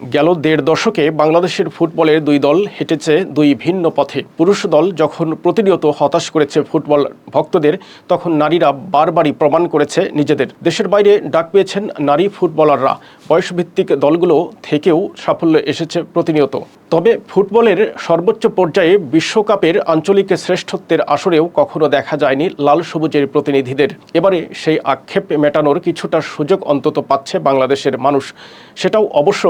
গেল দেড় দশকে বাংলাদেশের ফুটবলের দুই দল হেঁটেছে দুই ভিন্ন পথে। পুরুষ দল যখন প্রতিনিয়ত হতাশ করেছে ফুটবল ভক্তদের, তখন নারীরা বারবারই প্রমাণ করেছে নিজেদের। দেশের বাইরে ডাক পেয়েছেন নারী ফুটবলাররা। বয়সভিত্তিক দলগুলো থেকেও সাফল্য এসেছে প্রতিনিয়ত। তবে ফুটবলের সর্বোচ্চ পর্যায়ে বিশ্বকাপের আঞ্চলিক শ্রেষ্ঠত্বের আসরেও কখনো দেখা যায়নি লাল সবুজের প্রতিনিধিদের। এবারে সেই আক্ষেপ মেটানোর কিছুটা সুযোগ অন্তত পাচ্ছে বাংলাদেশের মানুষ। সেটাও অবশ্য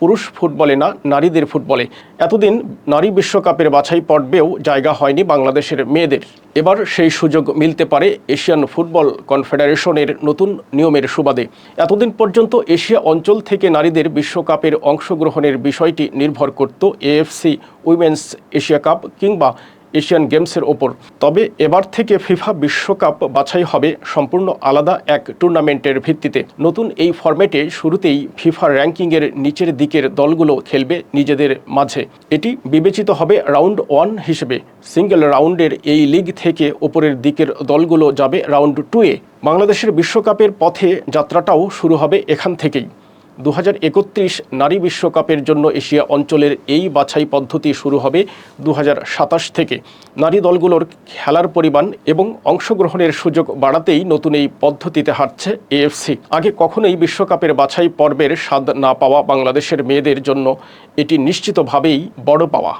পুরুষ ফুটবলে না, নারীদের ফুটবলে। এতদিন নারী বিশ্বকাপের বাছাই পর্বেও জায়গা হয়নি বাংলাদেশের মেয়েদের। এবার সেই সুযোগ মিলতে পারে এশিয়ান ফুটবল কনফেডারেশনের নতুন নিয়মের সুবাদে। এতদিন পর্যন্ত এশিয়া অঞ্চল থেকে নারীদের বিশ্বকাপের অংশগ্রহণের বিষয়টি নির্ভর করত এএফসি, উইমেন্স এশিয়া কাপ কিংবা এশিয়ান গেমসের ওপর। তবে এবার থেকে ফিফা বিশ্বকাপ বাছাই হবে সম্পূর্ণ আলাদা এক টুর্নামেন্টের ভিত্তিতে। নতুন এই ফরম্যাটে শুরুতেই ফিফা র্যাঙ্কিংয়ের নিচের দিকের দলগুলো খেলবে নিজেদের মাঝে। এটি বিবেচিত হবে রাউন্ড ওয়ান হিসেবে। সিঙ্গেল রাউন্ডের এই লিগ থেকে ওপরের দিকের দলগুলো যাবে রাউন্ড টুয়ে বাংলাদেশের বিশ্বকাপের পথে যাত্রাটাও শুরু হবে এখান থেকেই। দু হাজার একত্রিশ নারী বিশ্বকাপের জন্য এশিয়া অঞ্চলের এই বাছাই পদ্ধতি শুরু হবে দু হাজার সাতাশ থেকে। নারী দলগুলোর খেলার পরিমাণ এবং অংশগ্রহণের সুযোগ বাড়াতেই নতুন এই পদ্ধতিতে হাঁটছে এএফসি। আগে কখনোই বিশ্বকাপের বাছাই পর্বের স্বাদ না পাওয়া বাংলাদেশের মেয়েদের জন্য এটি নিশ্চিতভাবেই বড় পাওয়া।